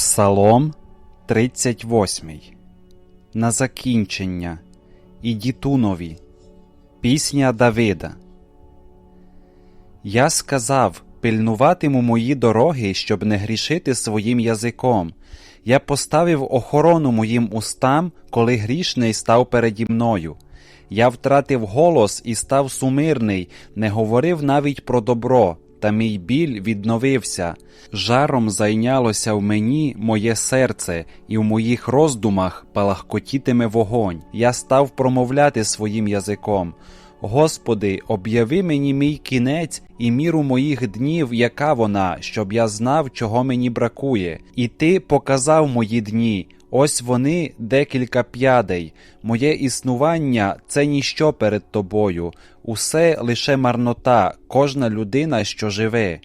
Псалом 38 На закінчення. Ідітунові Пісня Давида. Я сказав пильнуватиму мої дороги, щоб не грішити своїм язиком. Я поставив охорону моїм устам, коли грішний став переді мною. Я втратив голос і став сумирний, не говорив навіть про добро, та мій біль відновився. Жаром зайнялося в мені моє серце, і в моїх роздумах палахкотітиме вогонь. Я став промовляти своїм язиком. Господи, об'яви мені мій кінець і міру моїх днів, яка вона, щоб я знав, чого мені бракує. І ти показав мої дні. Ось вони декілька п'ядей. Моє існування це ніщо перед тобою, усе лише марнота, кожна людина, що живе.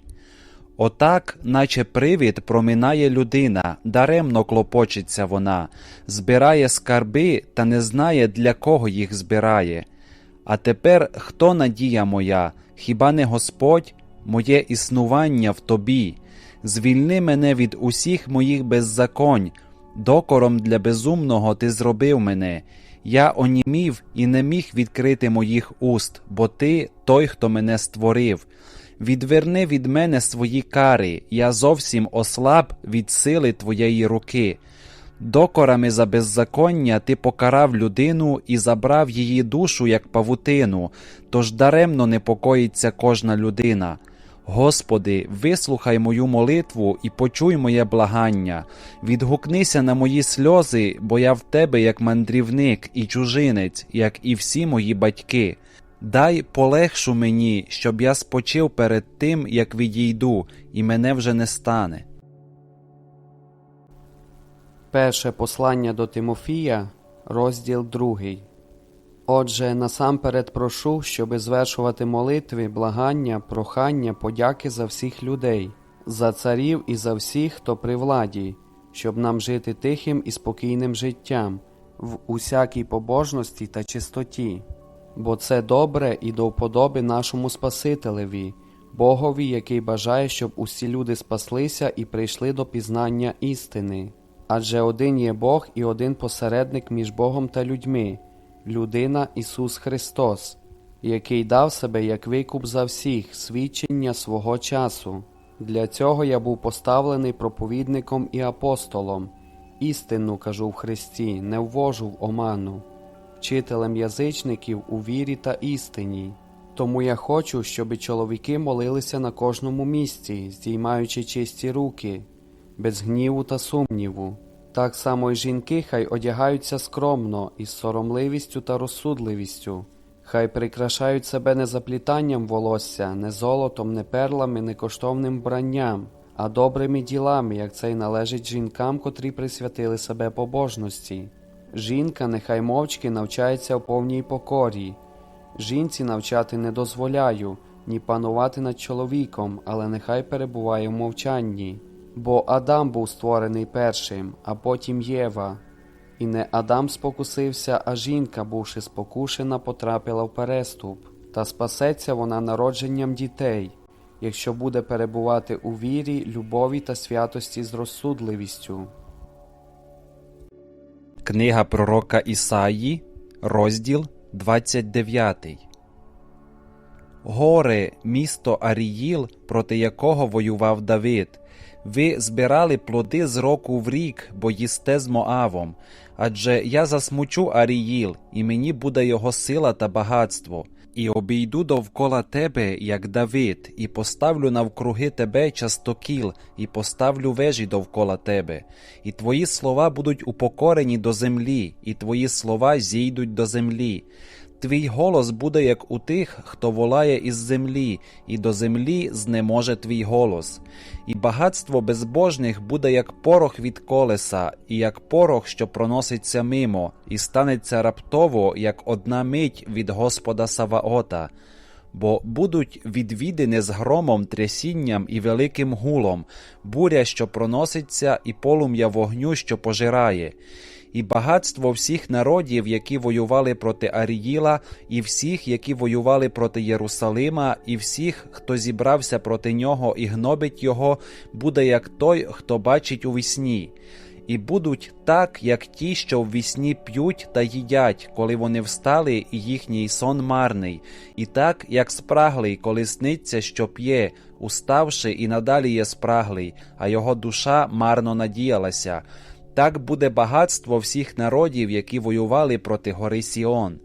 Отак, наче привід, проминає людина, даремно клопочеться вона, збирає скарби та не знає, для кого їх збирає. А тепер хто надія моя, хіба не Господь, моє існування в тобі? Звільни мене від усіх моїх беззаконь, докором для безумного ти зробив мене. Я онімів і не міг відкрити моїх уст, бо ти той, хто мене створив. Відверни від мене свої кари, я зовсім ослаб від сили твоєї руки. Докорами за беззаконня ти покарав людину і забрав її душу, як павутину, тож даремно непокоїться кожна людина. Господи, вислухай мою молитву і почуй моє благання, відгукнися на мої сльози, бо я в тебе як мандрівник і чужинець, як і всі мої батьки. Дай полегшу мені, щоб я спочив перед тим, як відійду, і мене вже не стане. Перше послання до Тимофія, розділ 2. Отже, насамперед прошу, щоби звершувати молитви, благання, прохання, подяки за всіх людей, за царів і за всіх, хто при владі, щоб нам жити тихим і спокійним життям, в усякій побожності та чистоті, бо це добре і до вподоби нашому Спасителеві, Богові, який бажає, щоб усі люди спаслися і прийшли до пізнання істини. Адже один є Бог і один посередник між Богом та людьми, людина Ісус Христос, який дав себе як викуп за всіх, свідчення свого часу. Для цього я був поставлений проповідником і апостолом. Істину кажу в Христі, не ввожу в оману, вчителем язичників у вірі та істині. Тому я хочу, щоб чоловіки молилися на кожному місці, здіймаючи чисті руки без гніву та сумніву. Так само й жінки хай одягаються скромно, із соромливістю та розсудливістю, хай прикрашають себе не заплітанням волосся, не золотом, не перлами, не коштовним вбранням, а добрими ділами, як це й належить жінкам, котрі присвятили себе побожності. Жінка нехай мовчки навчається в повній покорі. Жінці навчати не дозволяю, ні панувати над чоловіком, але нехай перебуває в мовчанні. Бо Адам був створений першим, а потім Єва. І не Адам спокусився, а жінка, бувши спокушена, потрапила в переступ, та спасеться вона народженням дітей, якщо буде перебувати у вірі, любові та святості з розсудливістю. Книга пророка Ісаї, розділ 29. Горе, місто Аріїл, проти якого воював Давид. Ви збирали плоди з року в рік, бо їсте з Моавом. Адже я засмучу Аріїл, і мені буде його сила та багатство, і обійду довкола тебе, як Давид, і поставлю навкруги тебе частокіл, і поставлю вежі довкола тебе, і твої слова будуть упокорені до землі, і твої слова зійдуть до землі. Твій голос буде як у тих, хто волає із землі, і до землі знеможе твій голос. І багатство безбожних буде як порох від колеса, і як порох, що проноситься мимо, і станеться раптово, як одна мить від Господа Саваота. Бо будуть відвідини з громом, трясінням і великим гулом, буря, що проноситься, і полум'я вогню, що пожирає і багатство всіх народів, які воювали проти Аріїла, і всіх, які воювали проти Єрусалима, і всіх, хто зібрався проти нього і гнобить його, буде як той, хто бачить у вісні. І будуть так, як ті, що в вісні п'ють та їдять, коли вони встали, і їхній сон марний, і так, як спраглий, коли сниться, що п'є, уставши і надалі є спраглий, а його душа марно надіялася. Так буде багатство всіх народів, які воювали проти гори Сіон.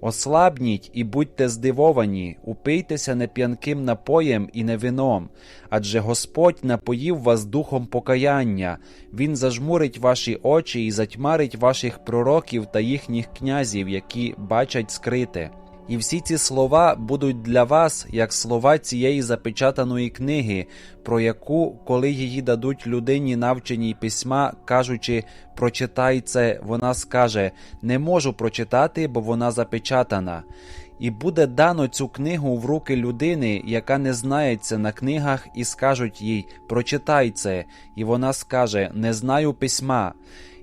Ослабніть і будьте здивовані, упийтеся не п'янким напоєм і не вином, адже Господь напоїв вас духом покаяння, Він зажмурить ваші очі і затьмарить ваших пророків та їхніх князів, які бачать скрите. І всі ці слова будуть для вас як слова цієї запечатаної книги, про яку, коли її дадуть людині навченій письма, кажучи прочитай це, вона скаже не можу прочитати, бо вона запечатана. І буде дано цю книгу в руки людини, яка не знається на книгах, і скажуть їй Прочитай це, і вона скаже Не знаю письма.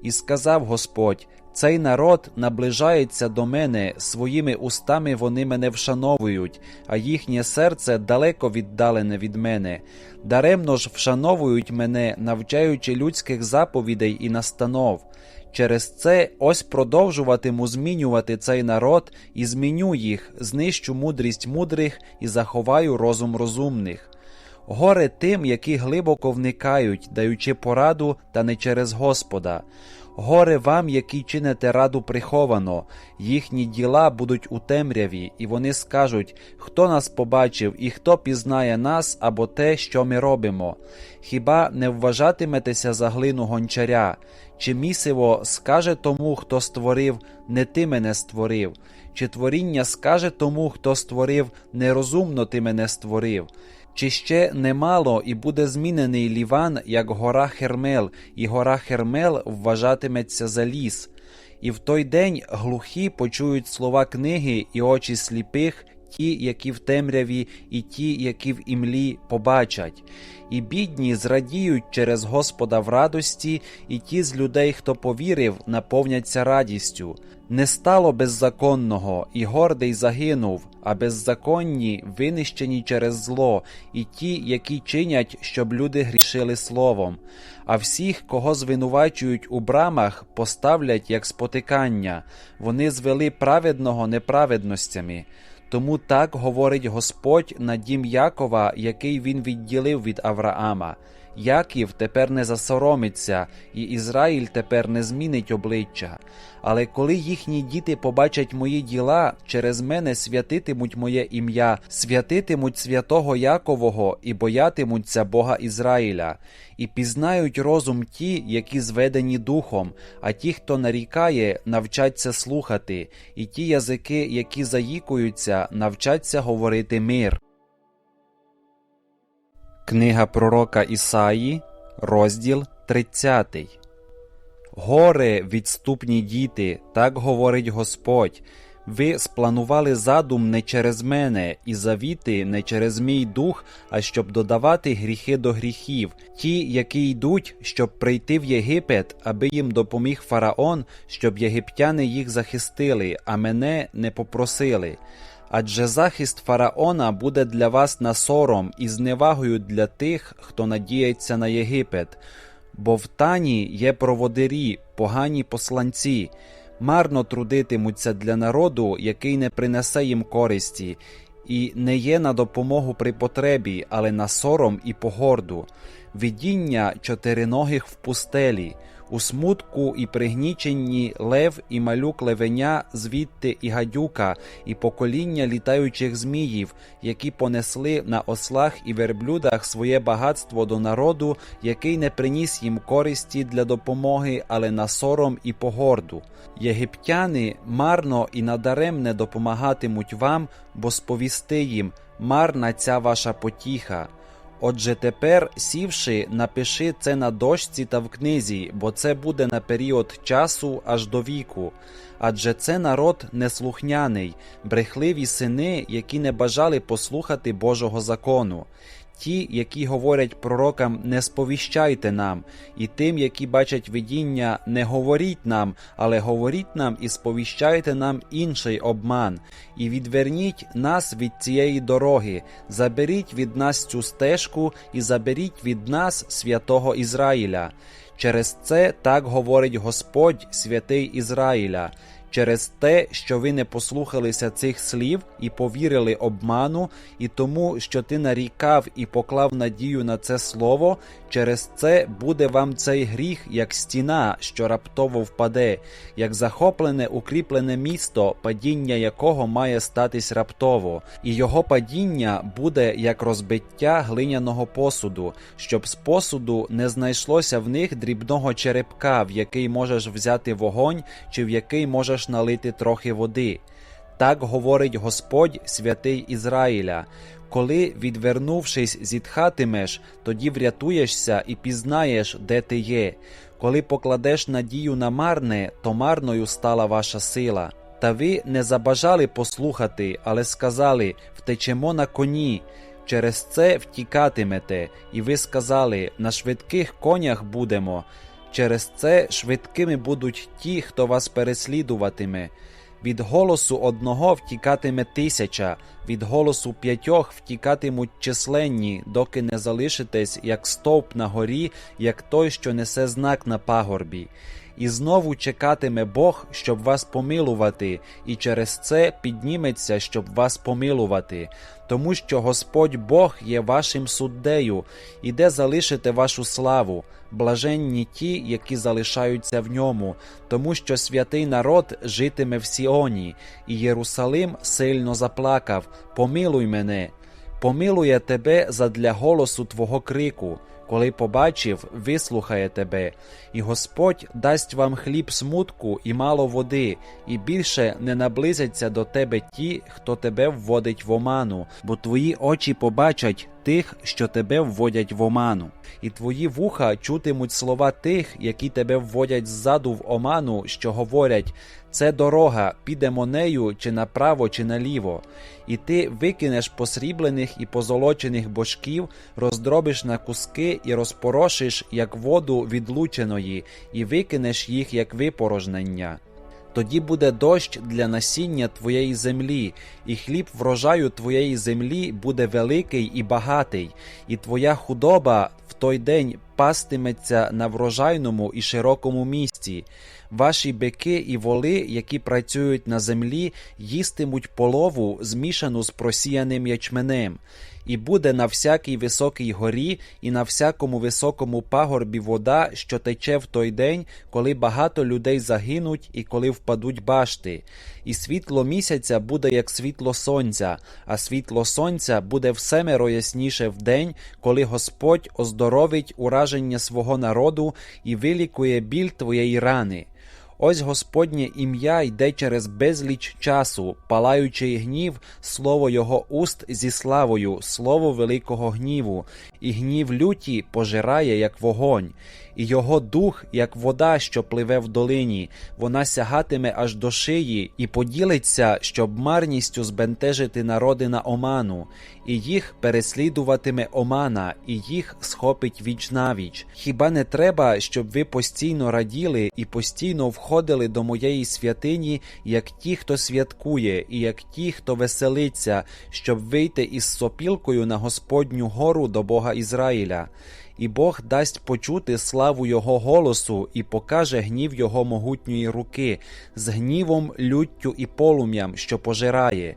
І сказав Господь. Цей народ наближається до мене, своїми устами вони мене вшановують, а їхнє серце далеко віддалене від мене. Даремно ж вшановують мене, навчаючи людських заповідей і настанов. Через це ось продовжуватиму змінювати цей народ і зміню їх, знищу мудрість мудрих і заховаю розум розумних. Горе тим, які глибоко вникають, даючи пораду, та не через Господа. Горе вам, які чините раду приховано, їхні діла будуть у темряві, і вони скажуть, хто нас побачив і хто пізнає нас або те, що ми робимо. Хіба не вважатиметеся за глину гончаря? Чи місиво скаже тому, хто створив, не ти мене створив? Чи творіння скаже тому, хто створив, нерозумно ти мене створив? Чи ще немало і буде змінений Ліван, як гора Хермел, і гора Хермел вважатиметься за ліс. І в той день глухі почують слова книги і очі сліпих, ті, які в темряві, і ті, які в імлі побачать. І бідні зрадіють через Господа в радості, і ті з людей, хто повірив, наповняться радістю. Не стало беззаконного, і гордий загинув, а беззаконні винищені через зло, і ті, які чинять, щоб люди грішили словом. А всіх, кого звинувачують у брамах, поставлять як спотикання, вони звели праведного неправедностями. Тому так говорить Господь на дім Якова, який він відділив від Авраама. Яків тепер не засоромиться, і Ізраїль тепер не змінить обличчя. Але коли їхні діти побачать мої діла, через мене святитимуть моє ім'я, святитимуть святого Якового і боятимуться Бога Ізраїля, і пізнають розум ті, які зведені духом, а ті, хто нарікає, навчаться слухати, і ті язики, які заїкуються, навчаться говорити мир. Книга пророка Ісаї, розділ 30. Горе, відступні діти, так говорить Господь. Ви спланували задум не через мене, і завіти не через мій дух, а щоб додавати гріхи до гріхів, ті, які йдуть, щоб прийти в Єгипет, аби їм допоміг фараон, щоб єгиптяни їх захистили, а мене не попросили. Адже захист фараона буде для вас на сором і зневагою для тих, хто надіється на Єгипет. Бо в тані є проводирі, погані посланці, марно трудитимуться для народу, який не принесе їм користі, і не є на допомогу при потребі, але на сором і погорду, видіння чотириногих в пустелі. У смутку і пригніченні лев і малюк левеня, звідти і гадюка, і покоління літаючих зміїв, які понесли на ослах і верблюдах своє багатство до народу, який не приніс їм користі для допомоги, але на сором і погорду. Єгиптяни марно і надаремне допомагатимуть вам, бо сповісти їм марна ця ваша потіха. Отже, тепер, сівши, напиши це на дошці та в книзі, бо це буде на період часу аж до віку. Адже це народ неслухняний, брехливі сини, які не бажали послухати Божого закону. Ті, які говорять пророкам, не сповіщайте нам, і тим, які бачать видіння, не говоріть нам, але говоріть нам і сповіщайте нам інший обман, і відверніть нас від цієї дороги, заберіть від нас цю стежку і заберіть від нас святого Ізраїля. Через це так говорить Господь, святий Ізраїля. Через те, що ви не послухалися цих слів і повірили обману, і тому, що ти нарікав і поклав надію на це слово, через це буде вам цей гріх, як стіна, що раптово впаде, як захоплене укріплене місто, падіння якого має статись раптово, і його падіння буде як розбиття глиняного посуду, щоб з посуду не знайшлося в них дрібного черепка, в який можеш взяти вогонь, чи в який можеш налити трохи води. Так говорить Господь, святий Ізраїля. Коли, відвернувшись, зітхатимеш, тоді врятуєшся і пізнаєш, де ти є. Коли покладеш надію на марне, то марною стала ваша сила. Та ви не забажали послухати, але сказали втечемо на коні. Через це втікатимете, і ви сказали на швидких конях будемо. Через це швидкими будуть ті, хто вас переслідуватиме. Від голосу одного втікатиме тисяча, від голосу п'ятьох втікатимуть численні, доки не залишитесь, як стовп на горі, як той, що несе знак на пагорбі. І знову чекатиме Бог, щоб вас помилувати, і через це підніметься, щоб вас помилувати, тому що Господь Бог є вашим суддею, і де залишите вашу славу, блаженні ті, які залишаються в ньому, тому що святий народ житиме в Сіоні, і Єрусалим сильно заплакав: Помилуй мене, помилує тебе задля голосу твого крику. Коли побачив, вислухає тебе, і Господь дасть вам хліб смутку і мало води, і більше не наблизяться до тебе ті, хто тебе вводить в оману, бо твої очі побачать тих, що тебе вводять в оману, і твої вуха чутимуть слова тих, які тебе вводять ззаду в оману, що говорять це дорога, підемо нею чи направо, чи наліво, і ти викинеш посріблених і позолочених божків, роздробиш на куски і розпорошиш, як воду відлученої, і викинеш їх як випорожнення. Тоді буде дощ для насіння твоєї землі, і хліб врожаю твоєї землі буде великий і багатий, і твоя худоба в той день пастиметься на врожайному і широкому місці. Ваші бики і воли, які працюють на землі, їстимуть полову, змішану з просіяним ячменем. І буде на всякій високій горі і на всякому високому пагорбі вода, що тече в той день, коли багато людей загинуть і коли впадуть башти. І світло місяця буде як світло сонця, а світло сонця буде всемеро ясніше в день, коли Господь оздоровить ураження свого народу і вилікує біль твоєї рани. Ось Господнє ім'я йде через безліч часу, палаючий гнів, слово його уст зі славою, слово великого гніву, і гнів люті пожирає, як вогонь, і його дух, як вода, що пливе в долині, вона сягатиме аж до шиї і поділиться, щоб марністю збентежити народи на оману, і їх переслідуватиме омана, і їх схопить віч навіч. Хіба не треба, щоб ви постійно раділи і постійно входили до моєї святині, як ті, хто святкує, і як ті, хто веселиться, щоб вийти із сопілкою на Господню гору до Бога Ізраїля? І Бог дасть почути славу Його голосу і покаже гнів Його могутньої руки з гнівом, люттю і полум'ям, що пожирає.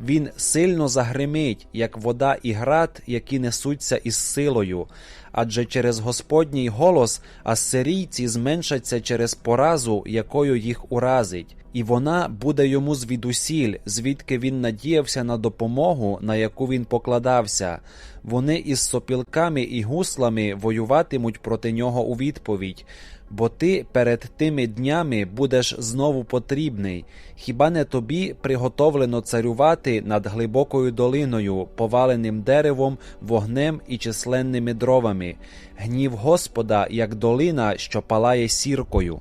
Він сильно загримить, як вода і град, які несуться із силою. Адже через Господній голос ассирійці зменшаться через поразу, якою їх уразить, і вона буде йому звідусіль, звідки він надіявся на допомогу, на яку він покладався. Вони із сопілками і гуслами воюватимуть проти нього у відповідь. Бо ти перед тими днями будеш знову потрібний. Хіба не тобі приготовлено царювати над глибокою долиною, поваленим деревом, вогнем і численними дровами, гнів Господа, як долина, що палає сіркою.